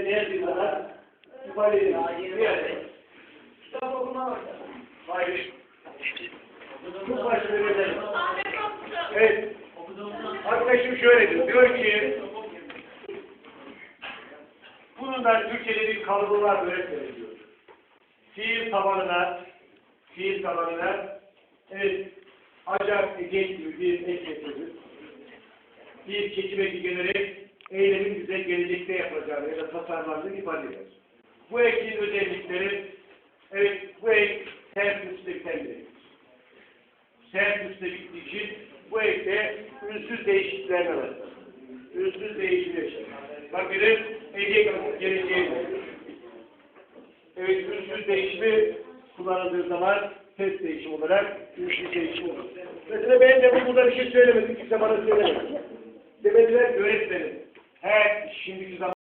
ve diğer bir kadar ifade. Diğer. Kitap okuma var. Hayır. Bir özellik. Ahmet Kapısı. Evet. Arkadaşım şöyle diyor. Diyor ki bunun da Türkçe'de bir kalıbı var öğretmenim diyor. Fiil tabanına fiil tabanına evet acak ecek gibi bir ek getirilir. Bir çekim eki gelerek eylemin gelecekte yapılacağını ya da tasarlandığını ifade eder. Bu ekin özellikleri evet bu ek üstlüktendir sert üstte gittiği için bu ekte ünsüz değişikliklerine var. Ünsüz değişiklikler. Bak bir de Ege geleceği. Evet, ünsüz değişimi kullanıldığı zaman ses değişimi olarak ünsüz değişim olur. Mesela ben de bu burada bir şey söylemedim. Kimse bana söylemedi. Demediler öğretmenim.